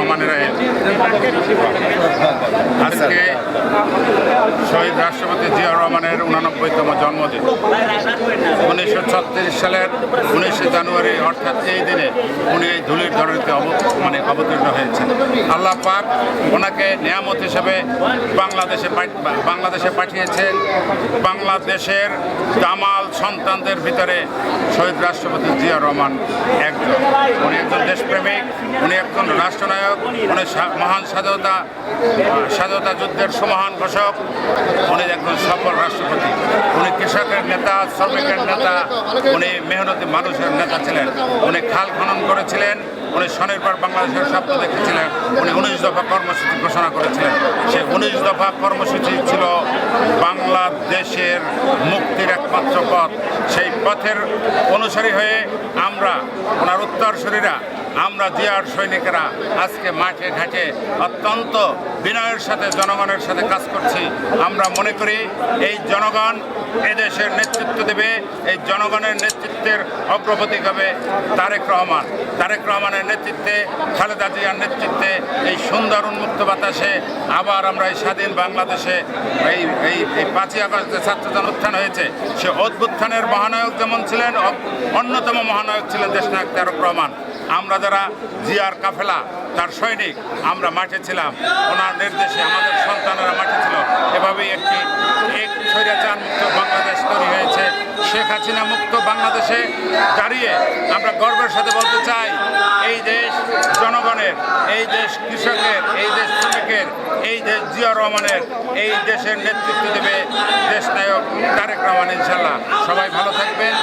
রহমানের আইন আজকে শহীদ রাষ্ট্র রহমানের উনানব্বইতম জন্মদিন। উনিশশো ছত্রিশ সালের উনিশে জানুয়ারি, অর্থাৎ এই দিনে উনি এই ধুলির ধরনীতে মানে অবতীর্ণ হয়েছেন। আল্লাহ পাক ওনাকে নিয়ামত হিসেবে বাংলাদেশে বাংলাদেশে পাঠিয়েছেন। বাংলাদেশের দামাল সন্তানদের ভিতরে শহীদ রাষ্ট্রপতি জিয়া রহমান একজন। উনি একজন দেশপ্রেমিক, উনি একজন রাষ্ট্রনায়ক, উনি মহান স্বাধীনতা স্বাধীনতা যুদ্ধের সুমহান ঘোষক, উনি একজন সফল রাষ্ট্রপতি উনি কৃষকের নেতা শ্রমিকের নেতা উনি মেহনতি মানুষের নেতা ছিলেন। উনি খাল খনন করেছিলেন উনি স্বনির্ভর বাংলাদেশের স্বপ্ন দেখেছিলেন উনি উনিশ দফা কর্মসূচি ঘোষণা করেছিলেন। সেই উনিশ দফা কর্মসূচি ছিল বাংলাদেশের মুক্তির একমাত্র পথ। সেই পথের অনুসারী হয়ে আমরা ওনার উত্তরসূরিরা আমরা জিয়ার সৈনিকেরা আজকে মাঠে ঘাটে অত্যন্ত বিনয়ের সাথে, জনগণের সাথে কাজ করছি। আমরা মনে করি এই জনগণ এদেশের নেতৃত্ব দেবে, এই জনগণের নেতৃত্বের অগ্রগতি হবে তারেক রহমান। তারেক রহমানের নেতৃত্বে, খালেদা জিয়ার নেতৃত্বে এই সুন্দর উন্মুক্ত বাতাসে আবার আমরা এই স্বাধীন বাংলাদেশে এই এই এই পাঁচই আগস্টে ছাত্র উত্থান হয়েছে, সে অদ্ভুত্থানের মহানায়ক যেমন ছিলেন অন্যতম মহানায়ক ছিলেন দেশনায়ক তারক রহমান। আমরা যারা জিয়ার কাফেলা, তার সৈনিক, আমরা মাঠে ছিলাম। ওনার নির্দেশে আমাদের সন্তানেরা মাঠে ছিল। এভাবেই একটি, এক স্বৈরাচার মুক্ত বাংলাদেশ তৈরি হয়েছে। শেখ হাসিনা মুক্ত বাংলাদেশে দাঁড়িয়ে আমরা গর্বের সাথে বলতে চাই, এই দেশ জনগণের, এই দেশ কৃষকের, এই দেশ শ্রমিকের, এই দেশ জিয়া রহমানের, এই দেশের নেতৃত্ব দেবে দেশ নায়ক তারেক রহমান ইনশাল্লাহ সবাই ভালো থাকবেন।